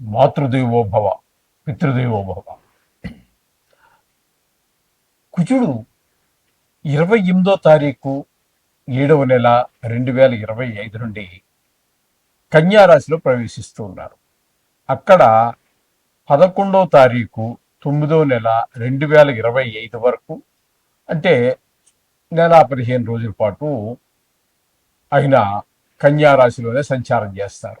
మాతృదేవోభవ పితృదేవోభవ కుజుడు ఇరవై ఎనిమిదో తారీఖు ఏడవ నెల రెండు వేల ఇరవై ఐదు నుండి కన్యారాశిలో ప్రవేశిస్తూ ఉన్నారు. అక్కడ పదకొండవ తారీఖు తొమ్మిదో నెల రెండు వేల ఇరవై ఐదు వరకు అంటే నెల పదిహేను రోజుల పాటు ఆయన కన్యారాశిలోనే సంచారం చేస్తారు.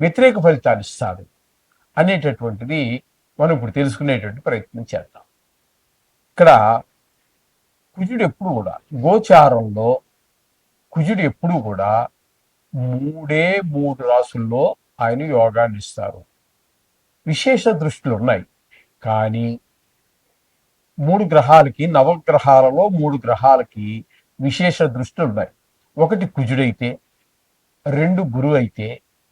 వ్యతిరేక ఫలితాలు ఇస్తాడు అనేటటువంటిది మనం ఇప్పుడు తెలుసుకునేటువంటి ప్రయత్నం చేద్దాం. ఇక్కడ కుజుడు ఎప్పుడు కూడా గోచారంలో కుజుడు ఎప్పుడు కూడా మూడే మూడు రాసుల్లో ఆయన యోగాన్ని ఇస్తారు. విశేష దృష్టిలు ఉన్నాయి. కానీ మూడు గ్రహాలకి నవగ్రహాలలో మూడు గ్రహాలకి విశేష దృష్టిలు ఉన్నాయి. ఒకటి కుజుడైతే రెండు గురువు అయితే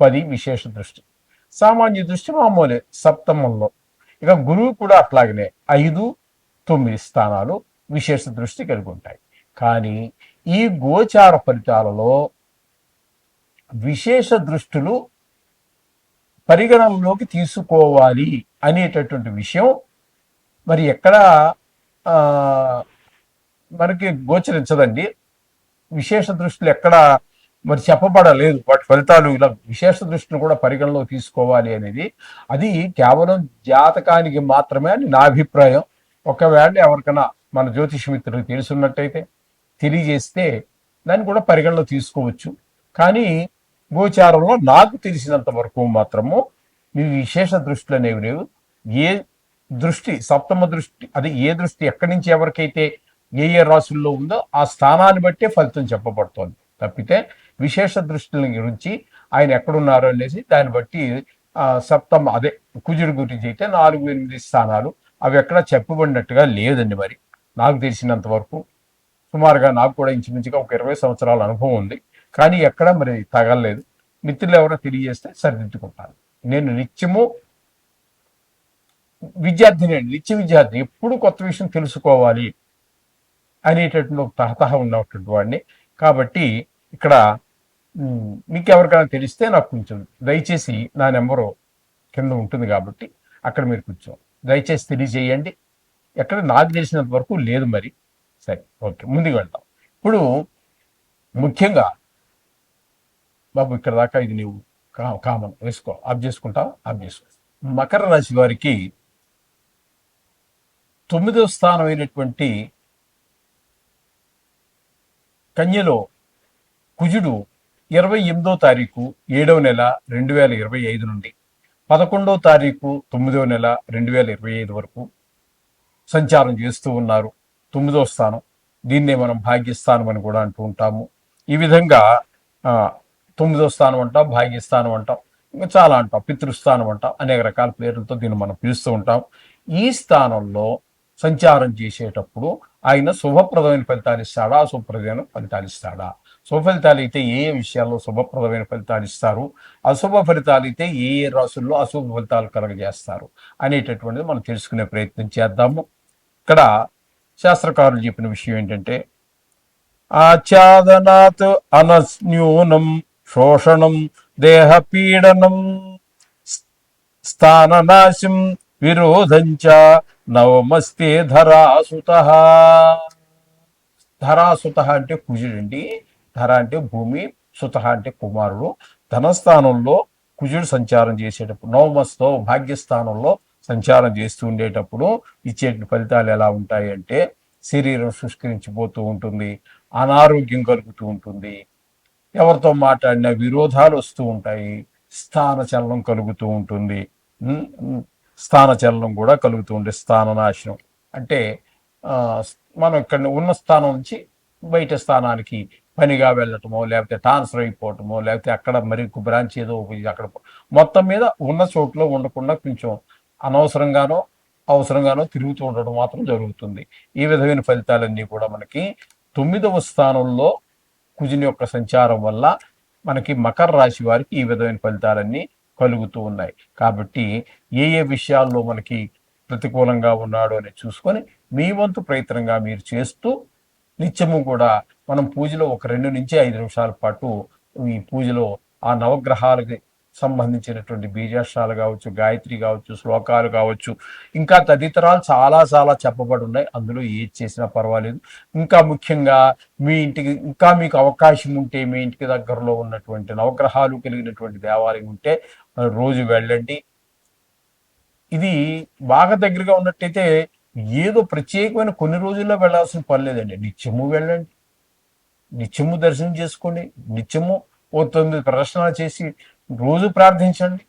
పది విశేష దృష్టి. సామాన్య దృష్టి మామూలే సప్తమంలో. ఇక గురువు కూడా అట్లాగనే ఐదు తొమ్మిది స్థానాలు విశేష దృష్టి కలిగి ఉంటాయి. కానీ ఈ గోచార ఫలితాలలో విశేష దృష్టులు పరిగణనలోకి తీసుకోవాలి అనేటటువంటి విషయం మరి ఎక్కడ ఆ, మనకి గోచరించదండి. విశేష దృష్టిలు ఎక్కడ మరి చెప్పబడలేదు వాటి ఫలితాలు ఇలా విశేష దృష్టిని కూడా పరిగణలో తీసుకోవాలి అనేది. అది కేవలం జాతకానికి మాత్రమే అని నా అభిప్రాయం. ఒకవేళ ఎవరికైనా మన జ్యోతిష మిత్రులకు తెలుసున్నట్టయితే తెలియజేస్తే దాన్ని కూడా పరిగణలో తీసుకోవచ్చు. కానీ గోచారంలో నాకు తెలిసినంత వరకు మాత్రము మీ విశేష దృష్టిలు అనేవి లేవు. ఏ దృష్టి సప్తమ దృష్టి అది ఏ దృష్టి ఎక్కడి నుంచి ఎవరికైతే ఏ ఏ రాశుల్లో ఉందో ఆ స్థానాన్ని బట్టే ఫలితం చెప్పబడుతోంది. తప్పితే విశేష దృష్టిని గురించి ఆయన ఎక్కడున్నారో అనేసి దాన్ని బట్టి సప్తమ అదే కుజుడి గురించి అయితే నాలుగు ఎనిమిది స్థానాలు. అవి ఎక్కడ చెప్పబడినట్టుగా లేదండి మరి. నాకు తెలిసినంత వరకు. సుమారుగా నాకు కూడా ఇంచుమించుగా ఒక ఇరవై సంవత్సరాల అనుభవం ఉంది. కానీ ఎక్కడ మరి తగలలేదు. మిత్రులు ఎవరో తెలియజేస్తే సరిదిద్దుకుంటాను. నేను నిత్యము విద్యార్థిని అండి. నిత్య విద్యార్థిని ఎప్పుడు కొత్త విషయం తెలుసుకోవాలి అనేటటువంటి ఒక తహతహ ఉన్నటువంటి వాడిని కాబట్టి ఇక్కడ మీకు ఎవరికైనా తెలిస్తే నాకు కొంచెం దయచేసి నా నెంబరు కింద ఉంటుంది కాబట్టి అక్కడ మీరు కొంచెం దయచేసి తెలియజేయండి. ఎక్కడ నాకు తెలిసినంత వరకు లేదు మరి. సరే ఓకే ముందుకు వెళ్తాం ఇప్పుడు ముఖ్యంగా బాబు ఇక్కడ దాకా ఇది నీవు కా- కామన్ వేసుకో ఆఫ్ చేసుకుంటావు ఆఫ్ చేసుకో. మకర రాశి వారికి తొమ్మిదో స్థానం అయినటువంటి కన్యలో కుజుడు ఇరవై ఎనిమిదో తారీఖు ఏడవ నెల రెండు వేల ఇరవై ఐదు నుండి పదకొండో తారీఖు తొమ్మిదవ నెల రెండు వేల ఇరవై ఐదు వరకు సంచారం చేస్తూ ఉన్నారు. తొమ్మిదో స్థానం. దీన్నే మనం భాగ్యస్థానం అని కూడా అంటూ ఉంటాము. ఈ విధంగా తొమ్మిదో స్థానం అంటాం భాగ్యస్థానం అంటాం ఇంకా చాలా అంటాం పితృస్థానం అంటాం అనేక రకాల పేర్లతో దీన్ని మనం పిలుస్తూ ఉంటాం. ఈ స్థానంలో సంచారం చేసేటప్పుడు ఆయన శుభప్రదమైన ఫలితాలు ఇస్తాడా? అశుభప్రదమైన ఫలితాలు ఇస్తాడా? శుభ ఫలితాలు అయితే ఏ ఏ విషయాల్లో శుభప్రదమైన ఫలితాలు ఇస్తారు? అశుభ ఫలితాలు అయితే ఏ ఏ రాసుల్లో అశుభ ఫలితాలు కలగజేస్తారు అనేటటువంటిది మనం తెలుసుకునే ప్రయత్నం చేద్దాము. ఇక్కడ శాస్త్రకారులు చెప్పిన విషయం ఏంటంటే ఆచ్ఛాదనాత్ అనన్యూనం శోషణం దేహ పీడనం స్థాననాశం విరోధంచ నవమస్తే ధరాసుత ధరాసుత అంటే కుజుడండి ధర అంటే భూమి సుత అంటే కుమారుడు. ధనస్థానంలో కుజుడు సంచారం చేసేటప్పుడు నవమస్తో భాగ్యస్థానంలో సంచారం చేస్తూ ఉండేటప్పుడు ఇచ్చే ఫలితాలు ఎలా ఉంటాయి అంటే శరీరం శుష్కరించిపోతూ ఉంటుంది అనారోగ్యం కలుగుతూ ఉంటుంది ఎవరితో మాట్లాడినా విరోధాలు వస్తూ ఉంటాయి స్థాన చలనం కలుగుతూ ఉంటుంది. స్థానచలనం కూడా కలుగుతూ ఉండే స్థాన నాశనం అంటే మనం ఇక్కడ ఉన్న స్థానం నుంచి బయట స్థానానికి పనిగా వెళ్ళటమో లేకపోతే ట్రాన్స్ఫర్ అయిపోవటమో లేకపోతే అక్కడ మరి బ్రాంచ్ ఏదో అక్కడ మొత్తం మీద ఉన్న చోట్లో ఉండకుండా కొంచెం అనవసరంగానో అవసరంగానో తిరుగుతూ ఉండడం మాత్రం జరుగుతుంది. ఈ విధమైన ఫలితాలన్నీ కూడా మనకి తొమ్మిదవ స్థానంలో కుజుని యొక్క సంచారం వల్ల మనకి మకర రాశి వారికి ఈ విధమైన ఫలితాలన్నీ కలుగుతూ ఉన్నాయి. కాబట్టి ఏ ఏ విషయాల్లో మనకి ప్రతికూలంగా ఉన్నాడు అని చూసుకొని మీ వంతు ప్రయత్నంగా మీరు చేస్తూ నిత్యము కూడా మనం పూజలో ఒక రెండు నుంచి ఐదు నిమిషాల పాటు ఈ పూజలో ఆ నవగ్రహాలకి సంబంధించినటువంటి బీజాక్షరాలు కావచ్చు గాయత్రి కావచ్చు శ్లోకాలు కావచ్చు ఇంకా తదితరాలు చాలా చాలా చెప్పబడి ఉన్నాయి. అందులో ఏది చేసినా పర్వాలేదు. ఇంకా ముఖ్యంగా మీ ఇంటికి ఇంకా మీకు అవకాశం ఉంటే మీ ఇంటికి దగ్గరలో ఉన్నటువంటి నవగ్రహాలు కలిగినటువంటి దేవాలయం ఉంటే రోజు వెళ్ళండి. ఇది బాగా దగ్గరగా ఉన్నట్టయితే ఏదో ప్రత్యేకమైన కొన్ని రోజుల్లో వెళ్ళాల్సిన పని లేదండి. నిత్యము వెళ్ళండి. నిత్యము దర్శనం చేసుకోండి. నిత్యము ఓ తొమ్మిది ప్రదర్శనలు చేసి రోజు ప్రార్థించండి.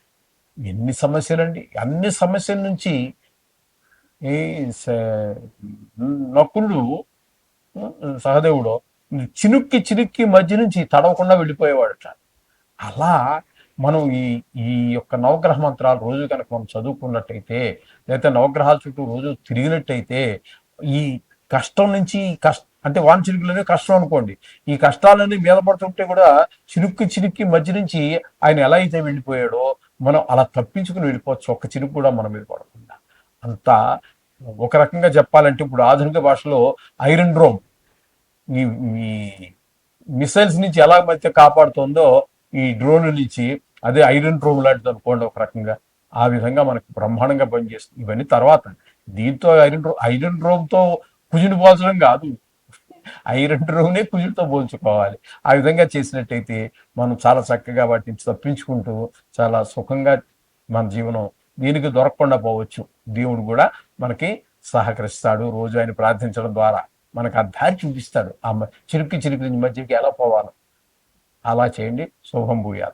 ఎన్ని సమస్యలండి. అన్ని సమస్యల నుంచి ఈ స- సహదేవుడు చినుక్కి చినుక్కి మధ్య నుంచి తడవకుండా వెళ్ళిపోయేవాడట. అలా మనం ఈ ఈ యొక్క నవగ్రహ మంత్రాలు రోజు కనుక మనం చదువుకున్నట్టయితే లేకపోతే నవగ్రహాల చుట్టూ రోజు తిరిగినట్టయితే ఈ కష్టం నుంచి ఈ కష్ట అంటే వాన్ చిరుకులనే కష్టం అనుకోండి. ఈ కష్టాలన్నీ మీద పడుతుంటే కూడా చిరుక్కి చిరుక్కి మధ్య నుంచి ఆయన ఎలా అయితే వెళ్ళిపోయాడో మనం అలా తప్పించుకుని వెళ్ళిపోవచ్చు. ఒక్క చిరుకు కూడా మన మీద పడకుండా. అంతా ఒక రకంగా చెప్పాలంటే ఇప్పుడు ఆధునిక భాషలో ఐరన్ డ్రోమ్ ఈ మిసైల్స్ నుంచి ఎలా మధ్య కాపాడుతుందో ఈ డ్రోన్ నుంచి అదే ఐరన్ డ్రోమ్ లాంటిది అనుకోండి ఒక రకంగా. ఆ విధంగా మనకు బ్రహ్మాండంగా పనిచేస్తుంది ఇవన్నీ తర్వాత దీంతో ఐరన్ డ్రో ఐరన్ డ్రోమ్ కుజుని పోల్చడం కాదు. ఐరన్ డ్రోమ్నే కుజుడితో పోల్చుకోవాలి. ఆ విధంగా చేసినట్టయితే మనం చాలా చక్కగా వాటిని తప్పించుకుంటూ చాలా సుఖంగా మన జీవనం దీనికి దొరకకుండా పోవచ్చు. దేవుడు కూడా మనకి సహకరిస్తాడు. రోజు ఆయన ప్రార్థించడం ద్వారా మనకు ఆ దారి చూపిస్తాడు. ఆ చిరుకి చిరుకు నుంచి మధ్యకి ఎలా పోవాలో. అలా చేయండి. శుభం భూయాలు